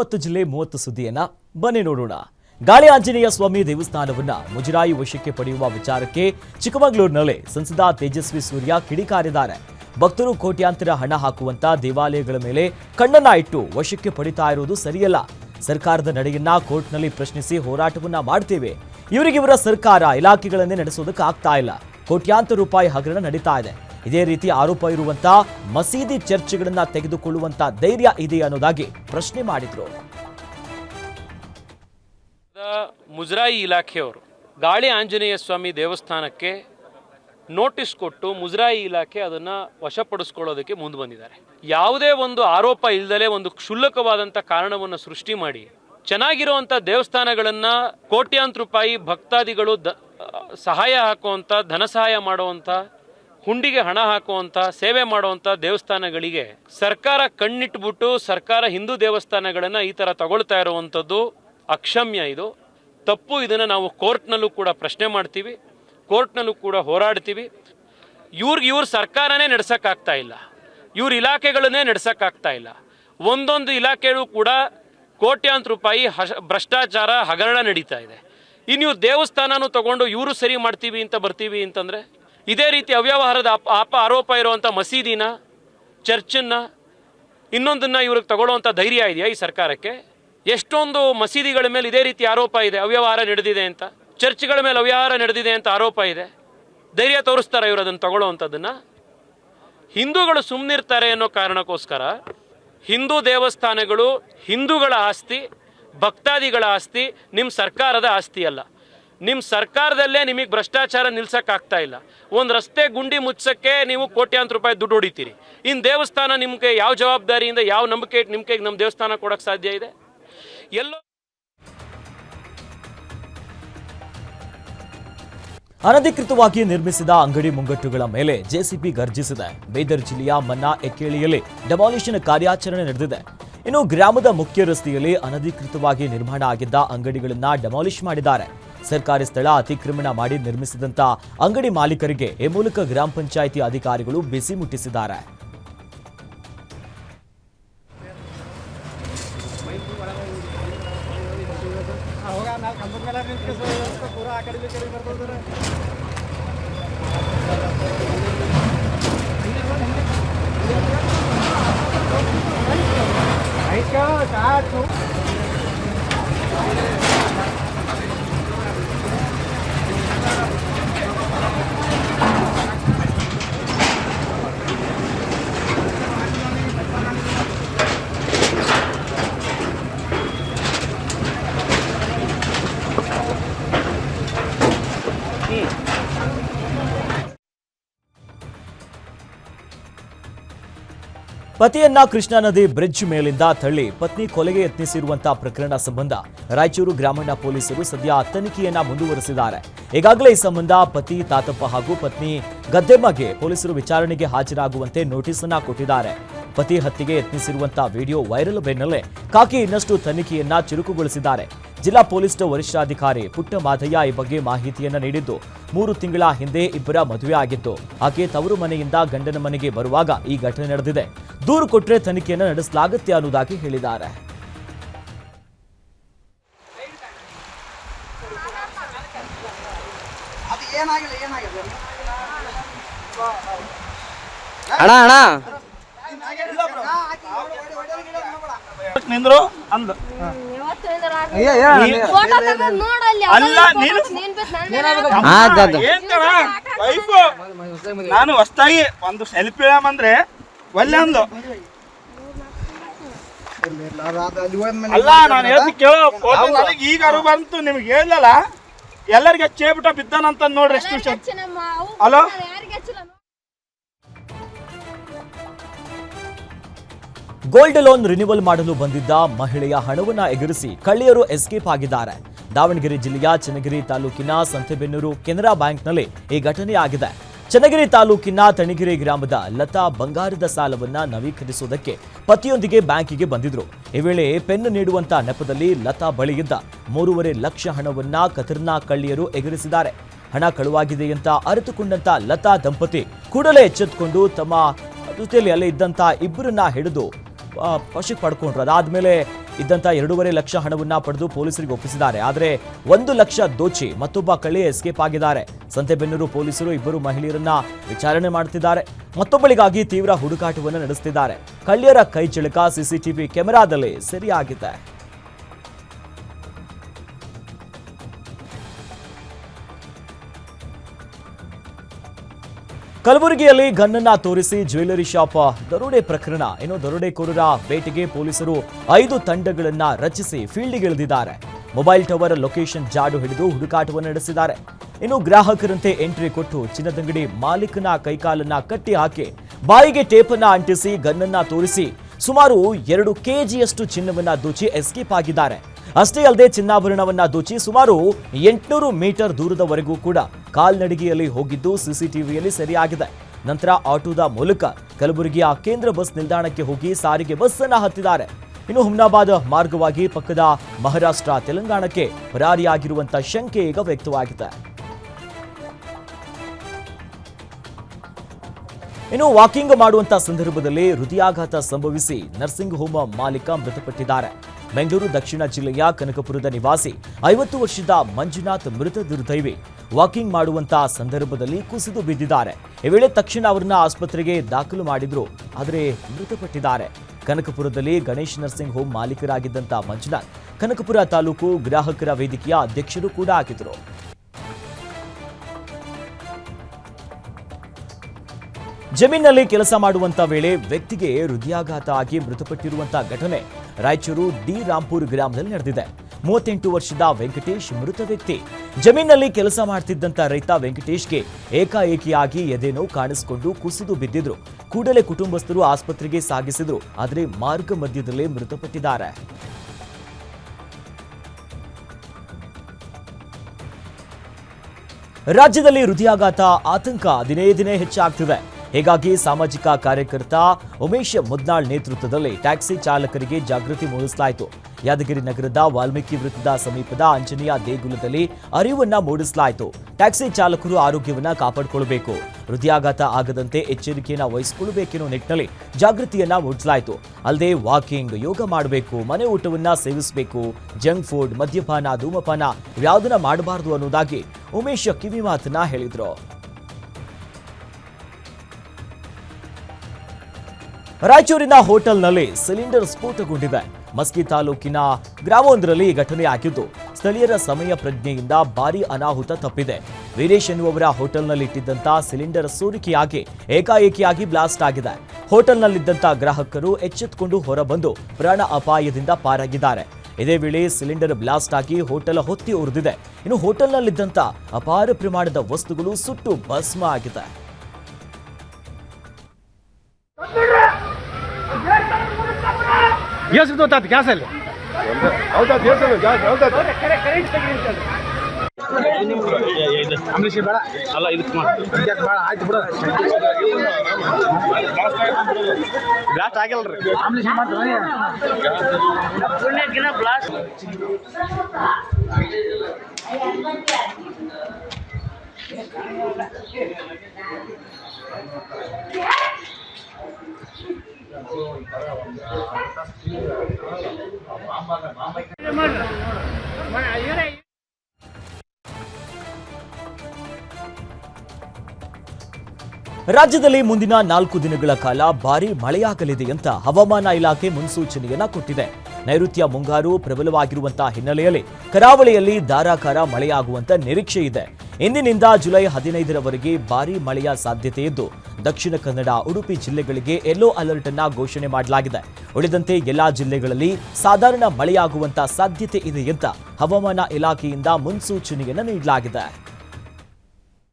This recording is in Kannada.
ಮೂವತ್ತು ಜಿಲ್ಲೆ ಮೂವತ್ತು ಸುದ್ದಿಯನ್ನ ಬನ್ನಿ ನೋಡೋಣ. ಗಾಳಿ ಆಂಜನೇಯ ಸ್ವಾಮಿ ದೇವಸ್ಥಾನವನ್ನ ಮುಜರಾಯಿ ವಶಕ್ಕೆ ಪಡೆಯುವ ವಿಚಾರಕ್ಕೆ ಚಿಕ್ಕಮಗಳೂರಿನಲ್ಲಿ ಸಂಸದ ತೇಜಸ್ವಿ ಸೂರ್ಯ ಕಿಡಿಕಾರಿದ್ದಾರೆ ಭಕ್ತರು ಕೋಟ್ಯಾಂತರ ಹಣ ಹಾಕುವಂತ ದೇವಾಲಯಗಳ ಮೇಲೆ ಕಣ್ಣನ್ನ ಇಟ್ಟು ವಶಕ್ಕೆ ಪಡಿತಾ ಇರುವುದು ಸರಿಯಲ್ಲ. ಸರ್ಕಾರದ ನಡೆಯನ್ನ ಕೋರ್ಟ್ನಲ್ಲಿ ಪ್ರಶ್ನಿಸಿ ಹೋರಾಟವನ್ನ ಮಾಡ್ತೇವೆ. ಇವರಿಗಿವರ ಸರ್ಕಾರ ಇಲಾಖೆಗಳನ್ನೇ ನಡೆಸುವುದಕ್ಕೆ ಆಗ್ತಾ ಇಲ್ಲ. ಕೋಟ್ಯಾಂತರ ರೂಪಾಯಿ ಹಗರಣ ನಡೀತಾ ಇದೆ. ಇದೇ ರೀತಿ ಆರೋಪ ಇರುವಂತ ಮಸೀದಿ ಚರ್ಚ್ಗಳನ್ನ ತೆಗೆದುಕೊಳ್ಳುವಂತ ಧೈರ್ಯ ಇದೆ ಅನ್ನೋದಾಗಿ ಪ್ರಶ್ನೆ ಮಾಡಿದ್ರು. ಮುಜರಾಯಿ ಇಲಾಖೆಯವರು ಗಾಳಿ ಆಂಜನೇಯ ಸ್ವಾಮಿ ದೇವಸ್ಥಾನಕ್ಕೆ ನೋಟಿಸ್ ಕೊಟ್ಟು ಮುಜರಾಯಿ ಇಲಾಖೆ ಅದನ್ನು ವಶಪಡಿಸ್ಕೊಳ್ಳೋದಕ್ಕೆ ಮುಂದೆ ಬಂದಿದ್ದಾರೆ. ಯಾವುದೇ ಒಂದು ಆರೋಪ ಇಲ್ಲದಲೇ ಒಂದು ಕ್ಷುಲ್ಲಕವಾದಂಥ ಕಾರಣವನ್ನು ಸೃಷ್ಟಿ ಮಾಡಿ ಚೆನ್ನಾಗಿರುವಂಥ ದೇವಸ್ಥಾನಗಳನ್ನು ಕೋಟ್ಯಾಂತರ ರೂಪಾಯಿ ಭಕ್ತಾದಿಗಳು ದ ಸಹಾಯ ಹಾಕುವಂಥ ಧನ ಸಹಾಯ ಮಾಡುವಂಥ ಹುಂಡಿಗೆ ಹಣ ಹಾಕುವಂಥ, ಸೇವೆ ಮಾಡುವಂಥ ದೇವಸ್ಥಾನಗಳಿಗೆ ಸರ್ಕಾರ ಕಣ್ಣಿಟ್ಬಿಟ್ಟು ಸರ್ಕಾರ ಹಿಂದೂ ದೇವಸ್ಥಾನಗಳನ್ನು ಈ ಥರ ತಗೊಳ್ತಾ ಇರುವಂಥದ್ದು ಅಕ್ಷಮ್ಯ ಇದು. ತಪ್ಪು ಇದನ್ನು ನಾವು ಕೋರ್ಟ್ನಲ್ಲೂ ಕೂಡ ಪ್ರಶ್ನೆ ಮಾಡ್ತೀವಿ, ಕೋರ್ಟ್ನಲ್ಲೂ ಕೂಡ ಹೋರಾಡ್ತೀವಿ. ಇವ್ರಿಗೆ ಇವ್ರ ಸರ್ಕಾರನೇ ನಡೆಸೋಕ್ಕಾಗ್ತಾ ಇಲ್ಲ, ಇವ್ರ ಇಲಾಖೆಗಳನ್ನೇ ನಡೆಸೋಕ್ಕಾಗ್ತಾ ಇಲ್ಲ. ಒಂದೊಂದು ಇಲಾಖೆಯೂ ಕೂಡ ಕೋಟ್ಯಾಂತರ ರೂಪಾಯಿ ಹಶ, ಭ್ರಷ್ಟಾಚಾರ ಹಗರಣ ನಡೀತಾ ಇದೆ. ಇನ್ನು ದೇವಸ್ಥಾನನೂ ತಗೊಂಡು ಇವರು ಸರಿ ಮಾಡ್ತೀವಿ ಅಂತ ಬರ್ತೀವಿ ಅಂತಂದರೆ ಇದೇ ರೀತಿ ಅವ್ಯವಹಾರದ ಅಪ ಆರೋಪ ಇರುವಂಥ ಮಸೀದಿನ ಚರ್ಚನ್ನು ಇನ್ನೊಂದನ್ನು ಇವ್ರಿಗೆ ತಗೊಳ್ಳುವಂಥ ಧೈರ್ಯ ಇದೆಯಾ ಈ ಸರ್ಕಾರಕ್ಕೆ? ಎಷ್ಟೊಂದು ಮಸೀದಿಗಳ ಮೇಲೆ ಇದೇ ರೀತಿ ಆರೋಪ ಇದೆ, ಅವ್ಯವಹಾರ ನಡೆದಿದೆ ಅಂತ. ಚರ್ಚ್ಗಳ ಮೇಲೆ ಅವ್ಯವಹಾರ ನಡೆದಿದೆ ಅಂತ ಆರೋಪ ಇದೆ. ಧೈರ್ಯ ತೋರಿಸ್ತಾರೆ ಇವರು ಅದನ್ನು ತಗೊಳ್ಳೋವಂಥದ್ದನ್ನು? ಹಿಂದೂಗಳು ಸುಮ್ಮನಿರ್ತಾರೆ ಅನ್ನೋ ಕಾರಣಕ್ಕೋಸ್ಕರ ಹಿಂದೂ ದೇವಸ್ಥಾನಗಳು ಹಿಂದೂಗಳ ಆಸ್ತಿ, ಭಕ್ತಾದಿಗಳ ಆಸ್ತಿ ನಿಮ್ಮ ಸರ್ಕಾರದ ಆಸ್ತಿ ಅಲ್ಲ. ನಿಮ್ಮ ಸರ್ಕಾರದಲ್ಲೇ ನಿಮಗೆ ಭ್ರಷ್ಟಾಚಾರ ನಿಲ್ಸೋಕ್ಕಾಗ್ತಾ ಇಲ್ಲ. ಒಂದು ರಸ್ತೆ ಗುಂಡಿ ಮುಚ್ಚಕ್ಕೆ ನೀವು ಕೋಟ್ಯಾಂತರ ರೂಪಾಯಿ ದುಡ್ಡು ಹೊಡಿತೀರಿ. ಇನ್ನು ದೇವಸ್ಥಾನ ನಿಮಗೆ ಯಾವ ಜವಾಬ್ದಾರಿಯಿಂದ, ಯಾವ ನಂಬಿಕೆ ಇಟ್ಟು ನಿಮ್ಮ ಕೈಗೆ ನಮ್ಮ ದೇವಸ್ಥಾನ ಕೊಡೋಕ್ಕೆ ಸಾಧ್ಯ ಇದೆ? ಎಲ್ಲೋ ಅನಧಿಕೃತವಾಗಿ ನಿರ್ಮಿಸಿದ ಅಂಗಡಿ ಮುಂಗಟ್ಟುಗಳ ಮೇಲೆ ಜೆಸಿಬಿ ಗರ್ಜಿಸಿದೆ ಬೀದರ್ ಜಿಲ್ಲೆಯ ಮನ್ನಾ ಎಕ್ಕೇಳಿಯಲ್ಲಿ ಡೆಮಾಲಿಷನ್ ಕಾರ್ಯಾಚರಣೆ ನಡೆದಿದೆ. ಇನ್ನು ಗ್ರಾಮದ ಮುಖ್ಯ ರಸ್ತೆಯಲ್ಲಿ ಅನಧಿಕೃತವಾಗಿ ನಿರ್ಮಾಣ ಆಗಿದ್ದ ಅಂಗಡಿಗಳನ್ನು ಡೆಮಾಲಿಷ್ ಮಾಡಿದ್ದಾರೆ. ಸರ್ಕಾರಿ ಸ್ಥಳ ಅತಿಕ್ರಮಣ ಮಾಡಿ ನಿರ್ಮಿಸಿದಂತ ಅಂಗಡಿ ಮಾಲೀಕರಿಗೆ ಈ ಮೂಲಕ ಗ್ರಾಮ ಪಂಚಾಯಿತಿ ಅಧಿಕಾರಿಗಳು ಬಿಸಿ ಮುಟ್ಟಿಸಿದ್ದಾರೆ. ಪತಿಯನ್ನ ಕೃಷ್ಣಾ ನದಿ ಬ್ರಿಡ್ಜ್ ಮೇಲಿಂದ ತಳ್ಳಿ ಪತ್ನಿ ಕೊಲೆಗೆ ಯತ್ನಿಸಿರುವಂತಹ ಪ್ರಕರಣ ಸಂಬಂಧ ರಾಯಚೂರು ಗ್ರಾಮೀಣ ಪೊಲೀಸರು ಸದ್ಯ ತನಿಖೆಯನ್ನ ಮುಂದುವರೆಸಿದ್ದಾರೆ. ಈಗಾಗಲೇ ಈ ಸಂಬಂಧ ಪತಿ, ತಾತಪ್ಪ ಹಾಗೂ ಪತ್ನಿ ಗದ್ದೆಮ್ಮಗೆ ಪೊಲೀಸರು ವಿಚಾರಣೆಗೆ ಹಾಜರಾಗುವಂತೆ ನೋಟಿಸ್ ಅನ್ನ ಕೊಟ್ಟಿದ್ದಾರೆ. ಪತಿ ಹತ್ಯೆಗೆ ಯತ್ನಿಸಿರುವಂತಹ ವಿಡಿಯೋ ವೈರಲ್ ಬೆನ್ನಲ್ಲೇ ಕಾಕಿ ಇನ್ನಷ್ಟು ತನಿಖೆಯನ್ನ ಚುರುಕುಗೊಳಿಸಿದ್ದಾರೆ. ಜಿಲ್ಲಾ ಪೊಲೀಸ್ ವರಿಷ್ಠಾಧಿಕಾರಿ ಪುಟ್ಟ ಮಾಧಯ್ಯ ಈ ಬಗ್ಗೆ ಮಾಹಿತಿಯನ್ನ ನೀಡಿದ್ದು ಮೂರು ತಿಂಗಳ ಹಿಂದೆ ಇಬ್ಬರ ಮದುವೆ ಆಗಿತ್ತು. ಆಕೆ ತವರು ಮನೆಯಿಂದ ಗಂಡನ ಮನೆಗೆ ಬರುವಾಗ ಈ ಘಟನೆ ನಡೆದಿದೆ. ದೂರು ಕೊಟ್ಟರೆ ತನಿಖೆಯನ್ನು ನಡೆಸಲಾಗುತ್ತೆ ಅನ್ನೋದಾಗಿ ಹೇಳಿದ್ದಾರೆ. ಅಣ್ಣ ಅಣ್ಣ. ನಿಂದ್ರು? ಅಂದ. ಅಲ್ಲ ನೀನು ಹೊಸ್ತಾಗಿ ಒಂದು ಸೆಲ್ಫಿ ಅಂದ್ರೆ ಒಲ್ಲೆ ಅಂದು. ಅಲ್ಲ ನಾನು ಹೇಳ್ತಿ ಕೇಳೋ ಫೋಟೋ ನನಗೆ ಈಗ ಅರು ಬಂತು ನಿಮ್ಗೆ ಹೇಳಲ್ಲ ಎಲ್ಲರಿಗೆ ಚೇಬಿಟ ಬಿದ್ದಾನಂತ ನೋಡ್ರಿ ಎಷ್ಟು ಹಲೋ? ಗೋಲ್ಡ್ ಲೋನ್ ರಿನ್ಯೂವಲ್ ಮಾಡಲು ಬಂದಿದ್ದ ಮಹಿಳೆಯ ಹಣವನ್ನು ಎಗರಿಸಿ ಕಳ್ಳಿಯರು ಎಸ್ಕೇಪ್ ಆಗಿದ್ದಾರೆ. ದಾವಣಗೆರೆ ಜಿಲ್ಲೆಯ ಚನ್ನಗಿರಿ ತಾಲೂಕಿನ ಸಂತೆಬೆನ್ನೂರು ಕೆನರಾ ಬ್ಯಾಂಕ್ನಲ್ಲಿ ಈ ಘಟನೆ ಆಗಿದೆ. ಚನ್ನಗಿರಿ ತಾಲೂಕಿನ ತಣಿಗಿರಿ ಗ್ರಾಮದ ಲತಾ ಬಂಗಾರದ ಸಾಲವನ್ನ ನವೀಕರಿಸುವುದಕ್ಕೆ ಪತಿಯೊಂದಿಗೆ ಬ್ಯಾಂಕಿಗೆ ಬಂದಿದ್ರು. ಈ ವೇಳೆ ಪೆನ್ ನೀಡುವಂತ ನೆಪದಲ್ಲಿ ಲತಾ ಬಳಿಯಿದ್ದ ಮೂರುವರೆ ಲಕ್ಷ ಹಣವನ್ನ ಕತರ್ನಾ ಕಳ್ಳಿಯರು ಎಗರಿಸಿದ್ದಾರೆ. ಹಣ ಕಳುವಾಗಿದೆ ಅಂತ ಅರಿತುಕೊಂಡಂತ ಲತಾ ದಂಪತಿ ಕೂಡಲೇ ಎಚ್ಚೆತ್ತುಕೊಂಡು ತಮ್ಮ ಜೊತೆಯಲ್ಲಿ ಅಲ್ಲೇ ಇದ್ದಂತ ಇಬ್ಬರನ್ನ ಹಿಡಿದು ವಶಕ್ಕೆ ಪಡ್ಕೊಂಡ್ರು. ಅದಾದ್ಮೇಲೆ ಇದ್ದಂತ ಎರಡೂವರೆ ಲಕ್ಷ ಹಣವನ್ನ ಪಡೆದು ಪೊಲೀಸರಿಗೆ ಒಪ್ಪಿಸಿದ್ದಾರೆ. ಆದರೆ ಒಂದು ಲಕ್ಷ ದೋಚಿ ಮತ್ತೊಬ್ಬ ಕಳ್ಳಿ ಎಸ್ಕೇಪ್ ಆಗಿದ್ದಾರೆ. ಸಂತೆಬೆನ್ನೂರು ಪೊಲೀಸರು ಇಬ್ಬರು ಮಹಿಳೆಯರನ್ನ ವಿಚಾರಣೆ ಮಾಡುತ್ತಿದ್ದಾರೆ ಮತ್ತೊಬ್ಬಳಿಗಾಗಿ ತೀವ್ರ ಹುಡುಕಾಟವನ್ನು ನಡೆಸುತ್ತಿದ್ದಾರೆ ಕಳ್ಳಿಯರ ಕೈ ಚಿಳಕ ಸಿಸಿಟಿವಿ ಕ್ಯಾಮೆರಾದಲ್ಲಿ ಸೆರೆಯಾಗಿದೆ. ಕಲಬುರಗಿಯಲ್ಲಿ ಗನ್ನನ್ನ ತೋರಿಸಿ ಜ್ಯುವೆಲರಿ ಶಾಪ್. ದರೋಡೆ ಪ್ರಕರಣ. ಇನ್ನು ದರೋಡೆಕೋರರ ಬೇಟೆಗೆ ಪೊಲೀಸರು ಐದು ತಂಡಗಳನ್ನ ರಚಿಸಿ ಫೀಲ್ಡ್ಗೆ ಇಳಿದಿದ್ದಾರೆ ಮೊಬೈಲ್ ಟವರ್ ಲೊಕೇಶನ್ ಜಾಡು ಹಿಡಿದು ಹುಡುಕಾಟವನ್ನು ನಡೆಸಿದ್ದಾರೆ. ಇನ್ನು ಗ್ರಾಹಕರಂತೆ ಎಂಟ್ರಿ ಕೊಟ್ಟು ಚಿನ್ನದಂಗಡಿ ಮಾಲೀಕನ ಕೈಕಾಲನ್ನ ಕಟ್ಟಿ ಹಾಕಿ ಬಾಯಿಗೆ ಟೇಪನ್ನ ಅಂಟಿಸಿ ಗನ್ನನ್ನ ತೋರಿಸಿ ಸುಮಾರು ಎರಡು ಕೆಜಿಯಷ್ಟು ಚಿನ್ನವನ್ನ ದೋಚಿ ಎಸ್ಕೇಪ್ ಆಗಿದ್ದಾರೆ. ಅಷ್ಟೇ ಅಲ್ಲದೆ ಚಿನ್ನಾಭರಣವನ್ನ ದೋಚಿ ಸುಮಾರು ಎಂಟುನೂರು ಮೀಟರ್ ದೂರದವರೆಗೂ ಕೂಡ ಕಾಲ್ನಡಿಗೆಯಲ್ಲಿ ಹೋಗಿದ್ದು ಸಿಸಿಟಿವಿಯಲ್ಲಿ ಸೆರೆಯಾಗಿದೆ. ನಂತರ ಆಟೋದ ಮೂಲಕ ಕಲಬುರಗಿಯ ಕೇಂದ್ರ ಬಸ್ ನಿಲ್ದಾಣಕ್ಕೆ ಹೋಗಿ ಸಾರಿಗೆ ಬಸ್ ಅನ್ನ ಹತ್ತಿದ್ದಾರೆ. ಇನ್ನು ಹುಮ್ನಾಬಾದ್ ಮಾರ್ಗವಾಗಿ ಪಕ್ಕದ ಮಹಾರಾಷ್ಟ್ರ ತೆಲಂಗಾಣಕ್ಕೆ ಪರಾರಿಯಾಗಿರುವಂತಹ ಶಂಕೆ ಈಗ ವ್ಯಕ್ತವಾಗಿದೆ. ಇನ್ನು ವಾಕಿಂಗ್ ಮಾಡುವಂತ ಸಂದರ್ಭದಲ್ಲಿ ಹೃದಯಾಘಾತ ಸಂಭವಿಸಿ ನರ್ಸಿಂಗ್ ಹೋಮ್ ಮಾಲೀಕ ಮೃತಪಟ್ಟಿದ್ದಾರೆ. ಬೆಂಗಳೂರು ದಕ್ಷಿಣ ಜಿಲ್ಲೆಯ ಕನಕಪುರದ ನಿವಾಸಿ ಐವತ್ತು ವರ್ಷದ ಮಂಜುನಾಥ್ ಮೃತ ದುರ್ದೈವಿ. ವಾಕಿಂಗ್ ಮಾಡುವಂತಹ ಸಂದರ್ಭದಲ್ಲಿ ಕುಸಿದು ಬಿದ್ದಿದ್ದಾರೆ. ಈ ವೇಳೆ ತಕ್ಷಣ ಅವರನ್ನ ಆಸ್ಪತ್ರೆಗೆ ದಾಖಲು ಮಾಡಿದ್ರು, ಆದರೆ ಮೃತಪಟ್ಟಿದ್ದಾರೆ. ಕನಕಪುರದಲ್ಲಿ ಗಣೇಶ್ ನರ್ಸಿಂಗ್ ಹೋಮ್ ಮಾಲೀಕರಾಗಿದ್ದಂತ ಮಂಜುನಾಥ್, ಕನಕಪುರ ತಾಲೂಕು ಗ್ರಾಹಕರ ವೇದಿಕೆಯ ಅಧ್ಯಕ್ಷರು ಕೂಡ ಆಗಿದ್ರು ಜಮೀನಿನಲ್ಲಿ ಕೆಲಸ ಮಾಡುವಂತ ವೇಳೆ ವ್ಯಕ್ತಿಗೆ ಹೃದಯಾಘಾತ ಆಗಿ ಮೃತಪಟ್ಟಿರುವಂತಹ ಘಟನೆ ರಾಯಚೂರು ಡಿ ರಾಂಪುರ್ ಗ್ರಾಮದಲ್ಲಿ ನಡೆದಿದೆ. ಮೂವತ್ತೆಂಟು ವರ್ಷದ ವೆಂಕಟೇಶ್ ಮೃತ ವ್ಯಕ್ತಿ. ಜಮೀನಿನಲ್ಲಿ ಕೆಲಸ ಮಾಡ್ತಿದ್ದಂತ ರೈತ ವೆಂಕಟೇಶ್ಗೆ ಏಕಾಏಕಿಯಾಗಿ ಎದೆನೋ ಕಾಣಿಸಿಕೊಂಡು ಕುಸಿದು ಬಿದ್ದಿದ್ರು. ಕೂಡಲೇ ಕುಟುಂಬಸ್ಥರು ಆಸ್ಪತ್ರೆಗೆ ಸಾಗಿಸಿದ್ರು, ಆದರೆ ಮಾರ್ಗ ಮಧ್ಯದಲ್ಲೇ ಮೃತಪಟ್ಟಿದ್ದಾರೆ. ರಾಜ್ಯದಲ್ಲಿ ಹೃದಯಾಘಾತ, ಆತಂಕ ದಿನೇ ದಿನೇ ಹೆಚ್ಚಾಗ್ತಿದೆ. ಹೀಗಾಗಿ ಸಾಮಾಜಿಕ ಕಾರ್ಯಕರ್ತ ಉಮೇಶ್ ಮುದ್ನಾಳ್ ನೇತೃತ್ವದಲ್ಲಿ ಟ್ಯಾಕ್ಸಿ ಚಾಲಕರಿಗೆ ಜಾಗೃತಿ ಮೂಡಿಸಲಾಯಿತು. ಯಾದಗಿರಿ ನಗರದ ವಾಲ್ಮೀಕಿ ವೃತ್ತದ ಸಮೀಪದ ಆಂಜನೇಯ ದೇಗುಲದಲ್ಲಿ ಅರಿವನ್ನ ಮೂಡಿಸಲಾಯಿತು. ಟ್ಯಾಕ್ಸಿ ಚಾಲಕರು ಆರೋಗ್ಯವನ್ನ ಕಾಪಾಡಿಕೊಳ್ಳಬೇಕು. ಹೃದಯಾಘಾತ ಆಗದಂತೆ ಎಚ್ಚರಿಕೆಯನ್ನ ವಹಿಸಿಕೊಳ್ಳಬೇಕೆನ್ನೋ ನಿಟ್ಟಿನಲ್ಲಿ ಜಾಗೃತಿಯನ್ನ ಮೂಡಿಸಲಾಯಿತು. ಅಲ್ಲದೆ ವಾಕಿಂಗ್, ಯೋಗ ಮಾಡಬೇಕು, ಮನೆ ಊಟವನ್ನ ಸೇವಿಸಬೇಕು, ಜಂಕ್ ಫುಡ್, ಮದ್ಯಪಾನ, ಧೂಮಪಾನ, ಯಾವುದನ್ನ ಮಾಡಬಾರದು ಅನ್ನೋದಾಗಿ ಉಮೇಶ್ ಕಿವಿ ಮಾತನ್ನ ಹೇಳಿದ್ರು. ರಾಯಚೂರಿನ ಹೋಟೆಲ್ನಲ್ಲಿ ಸಿಲಿಂಡರ್ ಸ್ಫೋಟಗೊಂಡಿದೆ. ಮಸ್ಕಿ ತಾಲೂಕಿನ ಗ್ರಾಮವೊಂದರಲ್ಲಿ ಈ ಘಟನೆ ಆಗಿದ್ದು, ಸ್ಥಳೀಯರ ಸಮಯ ಪ್ರಜ್ಞೆಯಿಂದ ಭಾರಿ ಅನಾಹುತ ತಪ್ಪಿದೆ. ವೀರೇಶ್ ಎನ್ನುವವರ ಹೋಟೆಲ್ನಲ್ಲಿ ಇಟ್ಟಿದ್ದಂತ ಸಿಲಿಂಡರ್ ಸೋರಿಕೆಯಾಗಿ, ಏಕಾಏಕಿಯಾಗಿ ಬ್ಲಾಸ್ಟ್ ಆಗಿದೆ. ಹೋಟೆಲ್ನಲ್ಲಿದ್ದಂತ ಗ್ರಾಹಕರು ಎಚ್ಚೆತ್ತುಕೊಂಡು ಹೊರಬಂದು ಪ್ರಾಣ ಅಪಾಯದಿಂದ ಪಾರಾಗಿದ್ದಾರೆ. ಇದೇ ವೇಳೆ ಸಿಲಿಂಡರ್ ಬ್ಲಾಸ್ಟ್ ಆಗಿ ಹೋಟೆಲ್ ಹೊತ್ತಿ ಉರಿದಿದೆ. ಇನ್ನು ಹೋಟೆಲ್ನಲ್ಲಿದ್ದಂತ ಅಪಾರ ಪ್ರಮಾಣದ ವಸ್ತುಗಳು ಸುಟ್ಟು ಭಸ್ಮ ಆಗಿದೆ. ಗ್ಯಾಸ್ ಗೊತ್ತಾಯ್ತು ಗ್ಯಾಸಲ್ಲಿ ಅಂಬರೀಷ್ ಬೇಡ ಅಲ್ಲ ಇದಕ್ಕೆ ಬೇಡ ಆಯ್ತು ಬಿಡ ಬ್ಲಾಸ್ಟ್ ಅಂಬರೀಷ್ ಮಾಡ್ತಾರೆ ರಾಜ್ಯದಲ್ಲಿ ಮುಂದಿನ ನಾಲ್ಕು ದಿನಗಳ ಕಾಲ ಭಾರಿ ಮಳೆಯಾಗಲಿದೆ ಅಂತ ಹವಾಮಾನ ಇಲಾಖೆ ಮುನ್ಸೂಚನೆಯನ್ನ ಕೊಟ್ಟಿದೆ. ನೈಋತ್ಯ ಮುಂಗಾರು ಪ್ರಬಲವಾಗಿರುವಂತಹ ಹಿನ್ನೆಲೆಯಲ್ಲಿ ಕರಾವಳಿಯಲ್ಲಿ ಧಾರಾಕಾರ ಮಳೆಯಾಗುವಂತ ನಿರೀಕ್ಷೆ ಇದೆ. ಇಂದಿನಿಂದ ಜುಲೈ ಹದಿನೈದರವರೆಗೆ ಭಾರಿ ಮಳೆಯ ಸಾಧ್ಯತೆ ಇದ್ದು, ದಕ್ಷಿಣ ಕನ್ನಡ, ಉಡುಪಿ ಜಿಲ್ಲೆಗಳಿಗೆ ಯೆಲ್ಲೋ ಅಲರ್ಟ್ ಅನ್ನ ಘೋಷಣೆ ಮಾಡಲಾಗಿದೆ. ಉಳಿದಂತೆ ಎಲ್ಲಾ ಜಿಲ್ಲೆಗಳಲ್ಲಿ ಸಾಧಾರಣ ಮಳೆಯಾಗುವಂತ ಸಾಧ್ಯತೆ ಇದೆ ಅಂತ ಹವಾಮಾನ ಇಲಾಖೆಯಿಂದ ಮುನ್ಸೂಚನೆಯನ್ನು ನೀಡಲಾಗಿದೆ.